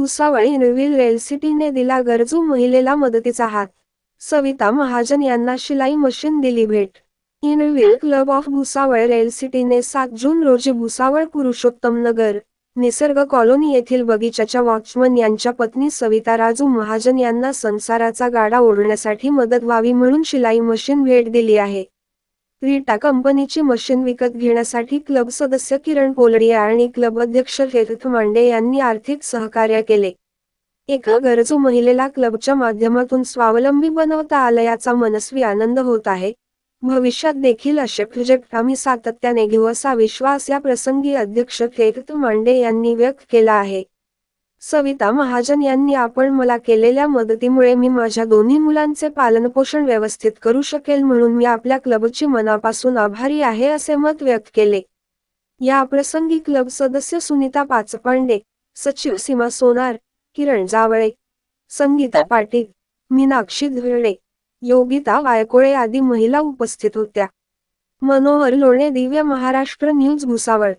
Bhusawal इनविल rail दिला गरजू महिलेला मदतीचा हात. सविता महाजन यांना शिलाई मशीन दिली भेट. Inner wheel club of Bhusawal rail सिटीने सात जून रोजी भुसावळ पुरुषोत्तम नगर निसर्ग कॉलनी येथील बगीचाच्या वॉचमन यांच्या पत्नी सविता राजू महाजन यांना संसाराचा गाडा ओढण्यासाठी मदत व्हावी म्हणून शिलाई मशीन भेट दिली आहे. क्रीटा कंपनीची मशीन विकत घेण्यासाठी क्लब सदस्य किरण पोलडिया आणि क्लब अध्यक्ष हेरथ मांडे यांनी आर्थिक सहकार्य केले. एका गरजू महिलेला क्लबच्या माध्यमातून स्वावलंबी बनवता आलं याचा मनस्वी आनंद होत आहे. भविष्यात देखील असे प्रोजेक्ट आम्ही सातत्याने घेऊ असा विश्वास या प्रसंगी अध्यक्ष हेरथ मांडे यांनी व्यक्त केला आहे. सविता महाजन यांनी आपण मला केलेल्या मदतीमुळे मी माझ्या दोन्ही मुलांचे पालनपोषण व्यवस्थित करू शकेल म्हणून मी आपल्या क्लबची मनापासून आभारी आहे असे मत व्यक्त केले. या प्रसंगी क्लब सदस्य सुनीता पाचपांडे सचिव सीमा सोनार किरण जावळे संगीता पाटील मीनाक्षी धुळे योगिता वायकोळे आदी महिला उपस्थित होत्या. मनोहर लोणे दिव्य महाराष्ट्र न्यूज भुसावळ.